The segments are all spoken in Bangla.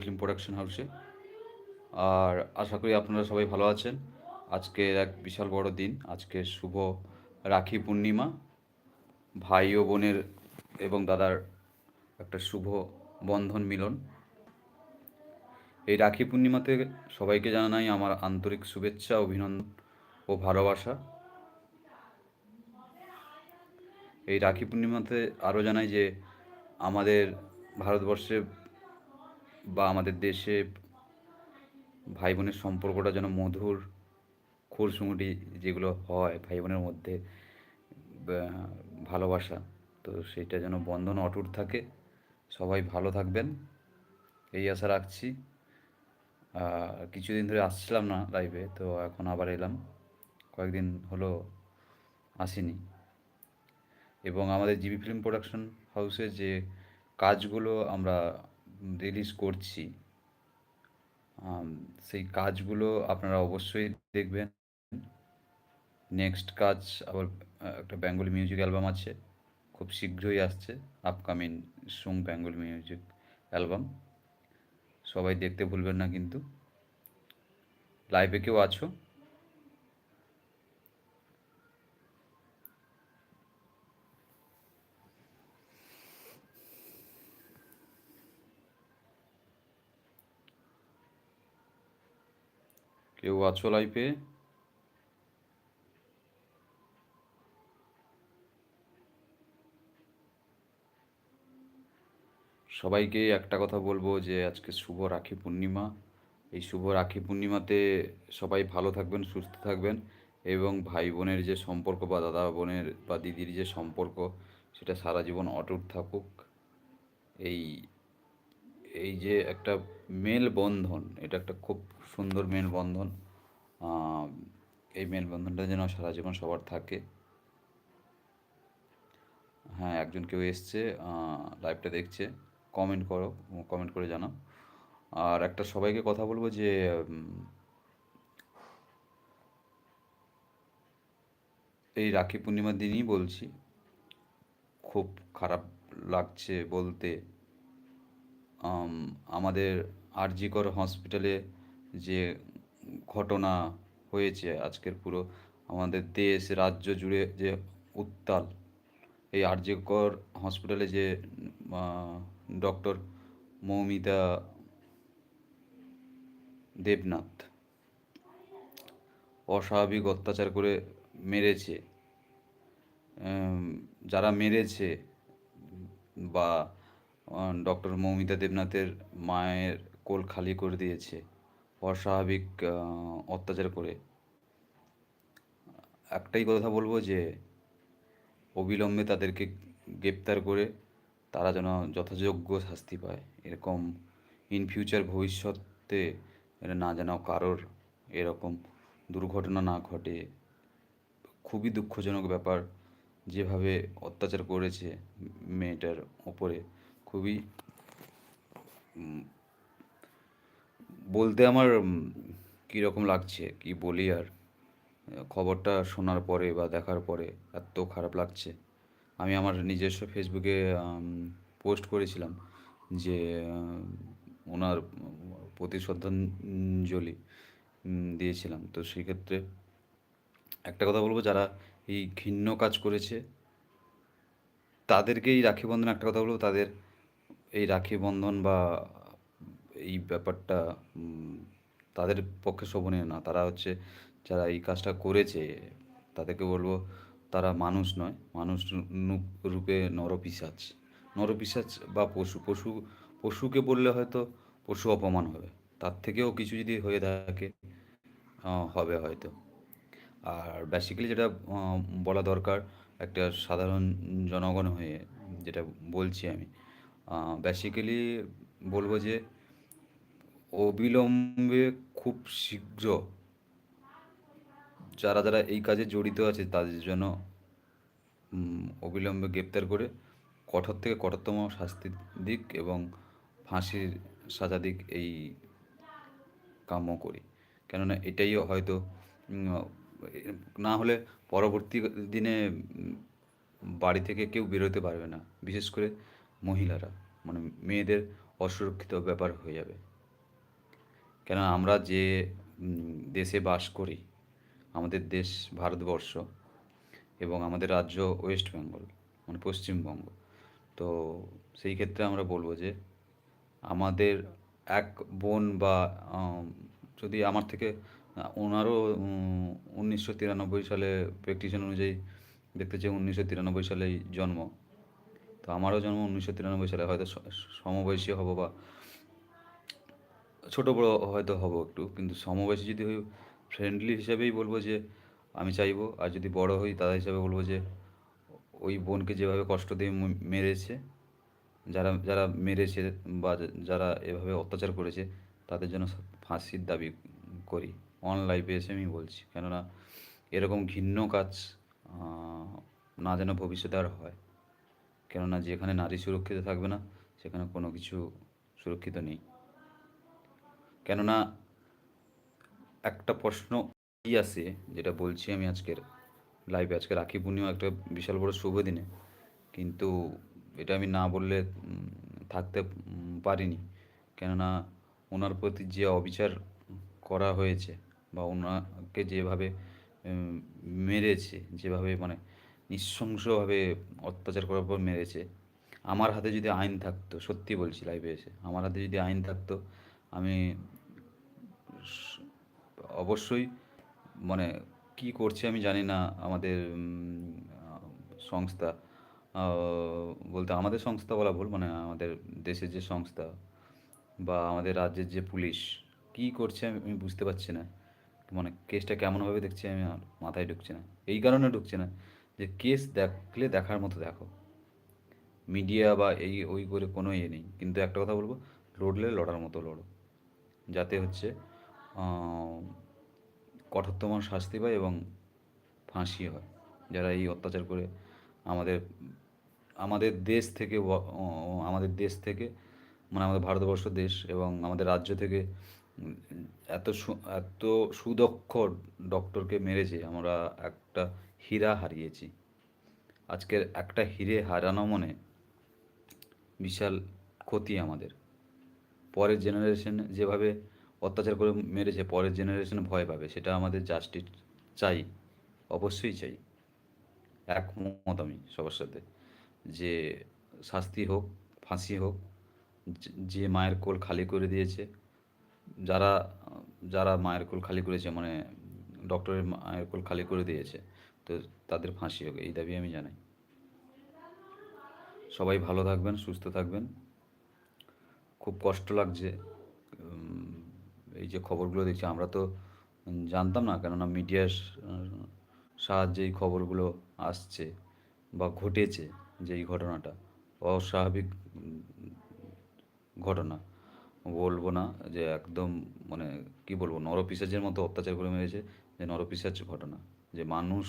ফিল্ম প্রোডাকশন হাউসে আর আশা করি আপনারা সবাই ভালো আছেন। আজকে এক বিশাল বড় দিন। আজকে শুভ রাখি পূর্ণিমা। ভাই ও বোনের এবং দাদার একটা শুভ বন্ধন মিলন। এই রাখি পূর্ণিমাতে সবাইকে জানাই আমার আন্তরিক শুভেচ্ছা, অভিনন্দন ও ভালোবাসা। এই রাখি পূর্ণিমাতে আরও জানাই যে আমাদের ভারতবর্ষে বা আমাদের দেশে ভাই বোনের সম্পর্কটা যেন মধুর, খুরসুমুটি যেগুলো হয় ভাই বোনের মধ্যে ভালোবাসা, তো সেটা যেন বন্ধন অটুট থাকে। সবাই ভালো থাকবেন। এই আশা রাখছি। কিছুদিন ধরে আসছিলাম না লাইভে তো এখন আবার এলাম। কয়েকদিন হলো আসিনি। এবং আমাদের জিবি ফিল্ম প্রোডাকশন হাউসে যে কাজগুলো আমরা রিলিজ করছি। সেই কাজগুলো আপনারা অবশ্যই দেখবেন। নেক্সট কাজ আবার একটা বেঙ্গলি মিউজিক অ্যালবাম আছে। খুব শীঘ্রই আসছে upcoming song Bengali music album সবাই দেখতে ভুলবেন না কিন্তু। লাইভে কেউ আছো? কেউ আছো লাইভে সবাইকে একটা কথা বলব যে আজকে শুভ রাখি পূর্ণিমা। এই শুভ রাখি পূর্ণিমাতে সবাই ভালো থাকবেন, সুস্থ থাকবেন এবং ভাই বোনের যে সম্পর্ক বা দাদা বোনের বা দিদির যে সম্পর্ক, সেটা সারা জীবন অটুট থাকুক। এই এই যে একটা মেল বন্ধন এটা একটা খুব সুন্দর মেল বন্ধন এই মেল বন্ধনটা যেন সারা জীবন সবার থাকে। হ্যাঁ একজন কেউ এসছে লাইভটা দেখছে কমেন্ট করো কমেন্ট করে জানাও। আর একটা সবাইকে কথা বলব যে এই রাখি পূর্ণিমার দিনই বলছি, খুব খারাপ লাগছে বলতে। আমাদের আরজিকর হসপিটালে যে ঘটনা হয়েছে আজকের পুরো আমাদের দেশ রাজ্য জুড়ে যে উত্তাল, এই আরজিকর হসপিটালে যে ডক্টর মৌমিতা দেবনাথ অস্বাভাবিক অত্যাচার করে মেরেছে যারা মেরেছে বা ডক্টর মৌমিতা দেবনাথের মায়ের কোল খালি করে দিয়েছে, অস্বাভাবিক অত্যাচার করে। একটাই কথা বলব যে, অবিলম্বে তাদেরকে গ্রেপ্তার করে তারা যেন যথাযোগ্য শাস্তি পায়। এরকম ইন ফিউচার ভবিষ্যতে এটা না যেন কারোর এরকম দুর্ঘটনা না ঘটে। খুবই দুঃখজনক ব্যাপার, যেভাবে অত্যাচার করেছে মেয়েটার ওপরে। খুবই বলতে আমার কীরকম লাগছে, কি বলি আর, খবরটা শোনার পরে বা দেখার পরে এত খারাপ লাগছে। আমি আমার নিজস্ব ফেসবুকে পোস্ট করেছিলাম যে ওনার প্রতি শ্রদ্ধাঞ্জলি দিয়েছিলাম। তো সেক্ষেত্রে একটা কথা বলব, যারা এই ঘৃণ্য কাজ করেছে, তাদেরকেই রাখি বন্ধন। একটা কথা বলব, তাদের এই রাখি বন্ধন বা এই ব্যাপারটা তাদের পক্ষে শোভনীয় না। তারা হচ্ছে, যারা এই কাজটা করেছে, তাদেরকে বলব তারা মানুষ নয়, মানুষ রূপে নরপিশাচ নরপিশাচ বা পশু পশু, পশুকে বললে হয়তো পশু অপমান হবে। তার থেকেও কিছু যদি হয়ে থাকে হবে হয়তো। আর বেসিক্যালি যেটা বলা দরকার, একটা সাধারণ জনগণ হয়ে যেটা বলছি আমি বেসিক্যালি বলব যে অবিলম্বে খুব শীঘ্র যারা যারা এই কাজে জড়িত আছে তাদের জন্য অবিলম্বে গ্রেপ্তার করে কঠোর থেকে কঠোরতম শাস্তি দিক এবং ফাঁসির সাজা দিক এই কাম্য করি। কেননা এটাই হয়তো না হলে পরবর্তী দিনে বাড়ি থেকে কেউ বেরোতে পারবে না। বিশেষ করে মহিলারা মানে মেয়েদের অসুরক্ষিত ব্যাপার হয়ে যাবে। কেন আমরা যে দেশে বাস করি, আমাদের দেশ ভারতবর্ষ এবং আমাদের রাজ্য ওয়েস্ট বেঙ্গল মানে পশ্চিমবঙ্গ, তো সেই ক্ষেত্রে আমরা বলব যে, আমাদের এক বোন বা যদি আমার থেকে, ওনারও উনিশশো তিরানব্বই সালে, প্র্যাকটিশন অনুযায়ী, দেখতে চাই উনিশশো তিরানব্বই সালেই জন্ম তো আমারও জন্ম উনিশশো তিরানব্বই সালে, হয়তো সমবয়সী হব বা ছোট বড় হয়তো হব একটু, কিন্তু সমবয়সী যদি হই ফ্রেন্ডলি হিসাবেই বলব যে আমি চাইব, আর যদি বড় হই, তাদের হিসাবে বলব যে ওই বোনকে যেভাবে কষ্ট দিয়ে মেরেছে, যারা যারা মেরেছে বা যারা এভাবে অত্যাচার করেছে, তাদের জন্য ফাঁসির দাবি করি। অন লাইফে এসে আমি বলছি, কেননা এরকম ঘৃণ্য কাজ না যেন ভবিষ্যতে আর হয়। কেননা যেখানে নারী সুরক্ষিত থাকবে না, সেখানে কোনো কিছু সুরক্ষিত নেই। কেননা একটা প্রশ্ন কি আসে যেটা বলছি আমি আজকের লাইভে আজকে রাখি পূর্ণিমা একটা বিশাল বড় শুভ দিনে, কিন্তু এটা আমি না বললে থাকতে পারিনি। কেননা ওনার প্রতি যে অবিচার করা হয়েছে বা ওনাকে যেভাবে মেরেছে, যেভাবে মানে নৃশংসভাবে অত্যাচার করার পর মেরেছে। আমার হাতে যদি আইন থাকতো, সত্যি বলছি লাইভে এসে, আমার হাতে যদি আইন থাকতো, আমি অবশ্যই মানে কি করছে আমি জানি না, আমাদের সংস্থা বলতে আমাদের সংস্থা বলা ভুল মানে আমাদের দেশের যে সংস্থা বা আমাদের রাজ্যের যে পুলিশ, কি করছে আমি বুঝতে পারছি না। মানে কেসটা কেমনভাবে দেখছি আমি মাথায় ঢুকছে না। এই কারণে ঢুকছে না। যে কেস দেখলে দেখার মতো দেখো। মিডিয়া বা এই ওই করে কোনো ইয়ে নেই। কিন্তু একটা কথা বলব, লড়লে লড়ার মতো লড়ো। যাতে হচ্ছে কঠোরতম শাস্তি পায় এবং ফাঁসি হয়। যারা এই অত্যাচার করে আমাদের আমাদের দেশ থেকে আমাদের দেশ থেকে মানে আমাদের ভারতবর্ষ দেশ এবং আমাদের রাজ্য থেকে এত এত সুদক্ষ ডক্টরকে মেরেছে। আমরা একটা হীরা হারিয়েছি। আজকের একটা হিরে হারানো মনে বিশাল ক্ষতি আমাদের। পরের জেনারেশন যেভাবে অত্যাচার করে মেরেছে, পরের জেনারেশন ভয় পাবে, সেটা আমাদের জাস্টিস চাই, অবশ্যই চাই। একমত আমি সবার সাথে। যে শাস্তি হোক, ফাঁসি হোক, যে- মায়ের কোল খালি করে দিয়েছে, যারা যারা মায়ের কোল খালি করেছে মানে ডক্টরের মায়ের কোল খালি করে দিয়েছে তো তাদের ফাঁসি হোক, এই দাবি আমি জানাই। সবাই ভালো থাকবেন, সুস্থ থাকবেন। খুব কষ্ট লাগছে এই যে খবরগুলো দেখছি, আমরা তো জানতাম না, কেননা মিডিয়ার সাহায্যে এই খবরগুলো আসছে বা ঘটেছে যে এই ঘটনাটা। অস্বাভাবিক ঘটনা। বলব না যে একদম মানে কি বলব নরপিশাচের মতো অত্যাচার করে মেরেছে যে নরপিশাচ ঘটনা। যে মানুষ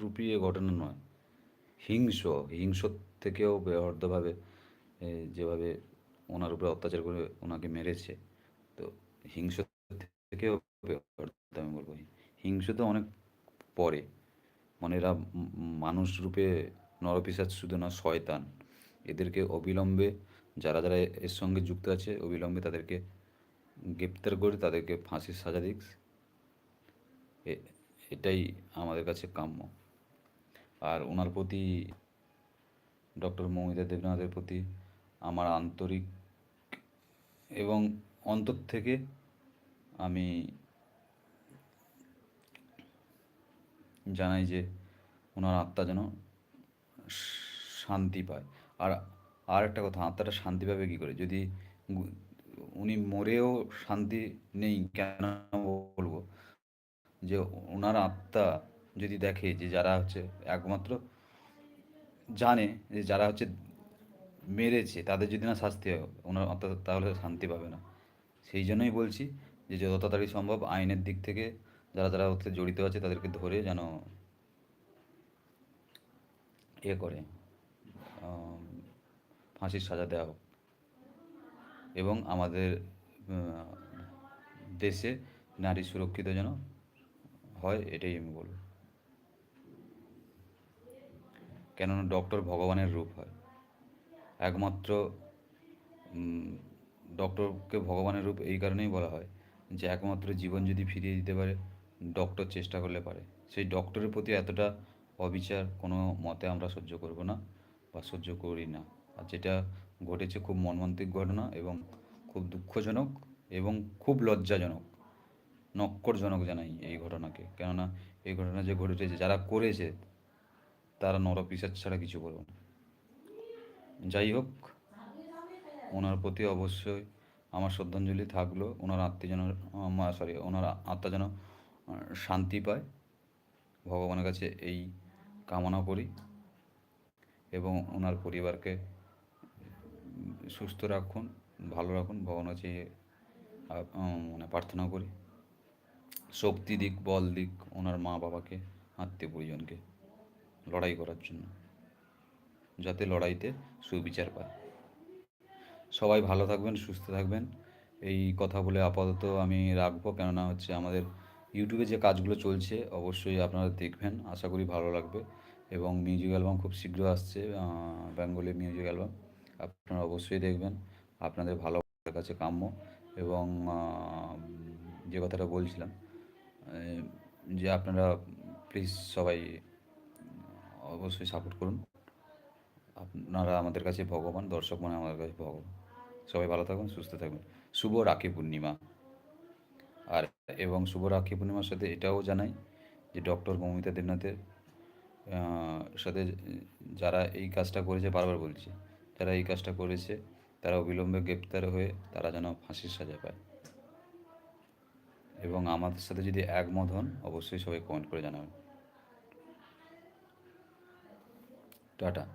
রূপী এ ঘটনা নয়, হিংস হিংস থেকেও বেহর্দভাবে যেভাবে ওনার উপরে অত্যাচার করে ওনাকে মেরেছে, তো হিংস থেকেও আমি বলব। হিংস তো অনেক পরে। মানে এরা মানুষ রূপে নরপিশাচ শুধু না, শয়তান। এদেরকে অবিলম্বে যারা যারা এর সঙ্গে যুক্ত আছে, অবিলম্বে তাদেরকে গ্রেপ্তার করে তাদেরকে ফাঁসির সাজা দিক। এটাই আমাদের কাছে কাম্য। আর ওনার প্রতি, ডক্টর মৌমিতা দেবনাথের প্রতি আমার আন্তরিক এবং অন্তর থেকে আমি জানাই যে ওনার আত্মা যেন শান্তি পায়। আর আর একটা কথা, আত্মাটা শান্তি পাবে কী করে? যদি উনি মরেও শান্তি নেই, কেন বলব? যে ওনার আত্মা যদি দেখে যে যারা হচ্ছে একমাত্র জানে যে যারা হচ্ছে মেরেছে, তাদের যদি না শাস্তি হয় ওনার আত্মা তাহলে শান্তি পাবে না। সেই জন্যই বলছি যে যত তাড়াতাড়ি সম্ভব আইনের দিক থেকে যারা যারা ওতে জড়িত আছে, তাদেরকে ধরে যেন ইয়ে করে। ফাঁসির সাজা দেওয়া হোক। এবং আমাদের দেশে নারী সুরক্ষিত যেন হয়, এটাই আমি বলব। কেননা ডক্টর ভগবানের রূপ হয়। একমাত্র ডক্টরকে ভগবানের রূপ এই কারণেই বলা হয় যে একমাত্র জীবন যদি ফিরিয়ে দিতে পারে, ডক্টর চেষ্টা করলে পারে। সেই ডক্টরের প্রতি এতটা অবিচার কোনো মতে আমরা সহ্য করব না বা সহ্য করি না। আর যেটা ঘটেছে খুব মর্মান্তিক ঘটনা এবং খুব দুঃখজনক এবং খুব লজ্জাজনক, নক্করজনক জানাই এই ঘটনাকে। কেননা এই ঘটনা যে ঘটেছে যারা করেছে, তারা নরপিসাচ ছাড়া কিছু করবে না। যাই হোক, ওনার প্রতি অবশ্যই আমার শ্রদ্ধাঞ্জলি থাকল। ওনার আত্মীয় সরি ওনার আত্মা যেন শান্তি পায়। ভগবানের কাছে এই কামনা করি এবং ওনার পরিবারকে সুস্থ রাখুন, ভালো রাখুন ভগবানের কাছে মানে প্রার্থনা করি। শক্তি দিক, বল দিক, ওনার মা বাবাকে, আত্মীয় পরিজনকে লড়াই করার জন্য, যাতে লড়াইতে সুবিচার পায়। সবাই ভালো থাকবেন, সুস্থ থাকবেন। এই কথা বলে আপাতত আমি রাখব, কেননা হচ্ছে আমাদের ইউটিউবে যে কাজগুলো চলছে, অবশ্যই আপনারা দেখবেন, আশা করি ভালো লাগবে। এবং মিউজিক অ্যালবাম খুব শীঘ্র আসছে বেঙ্গলি মিউজিক অ্যালবাম আপনারা অবশ্যই দেখবেন, আপনাদের ভালো কাছে কাম্য এবং যে কথাটা বলছিলাম যে আপনারা প্লিজ সবাই অবশ্যই সাপোর্ট করুন। আপনারা আমাদের কাছে ভগবান, দর্শক মানে আমাদের কাছে ভগবান। সবাই ভালো থাকুন, সুস্থ থাকবেন শুভ রাখি পূর্ণিমা। আর, এবং শুভ রাখি পূর্ণিমার সাথে এটাও জানাই যে ডক্টর মৌমিতা দেবনাথের সাথে যারা এই কাজটা করেছে বারবার বলছি যারা এই কাজটা করেছে, তারা অবিলম্বে গ্রেপ্তার হয়ে তারা যেন ফাঁসির সাজা পায়। এবং আমাদের সাথে যদি একমত হন, অবশ্যই সবাই কমেন্ট করে জানাবেন। টাটা।